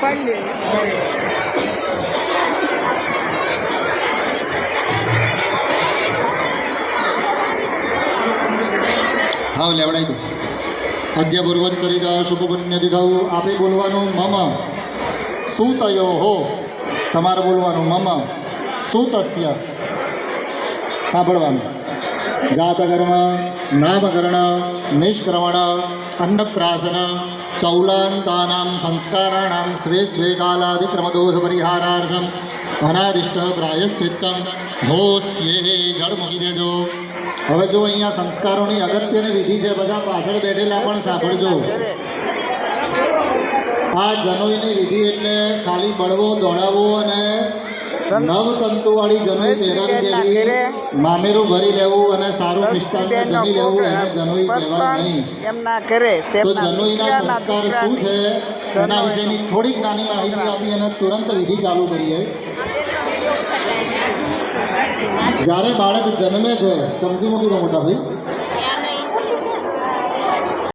પાડી લે હાવ લેવડાવી દો અદ્ય પૂર્વચરિત શુભપુણ્યદિધૌ આપે બોલવાનું મમ સુતયો હો તમારે બોલવાનું મમ સુતસ્ય સાંભળવાનું જાત જાતકર્મ નામકરણ નિષ્ક્રમણ અન્નપ્રાશન ચૌલાંતાનામ સંસ્કારાણામ સ્વે સ્વે કાલાદિક્રમદોષ પરિહારાર્થમ અનાદિષ્ટ પ્રાયશ્ચિત્તમ હોસ્યે જળ મૂકી દેજો હવે જો અહીંયા સંસ્કારોની અગત્યની વિધિ છે, બધા પાછળ બેઠેલા પણ સાંભળજો. આ જનોઈની વિધિ એટલે ખાલી બળવો દોડાવવો અને નવ તંતુવાળી જનોઈ પહેરાવી દેવી મામેરું ભરી લેવું અને સારું મિષ્ટાન જમી લેવું એને જનોઈ કહેવાય નહીં. એમના ઘરે તો જનોઈના સંસ્કાર શું છે? એના વિશેની થોડીક નાની માહિતી આપી અને તુરંત વિધિ ચાલુ કરીએ. જ્યારે બાળક જન્મે છે સમજી મૂકી દો મોટા ભાઈ.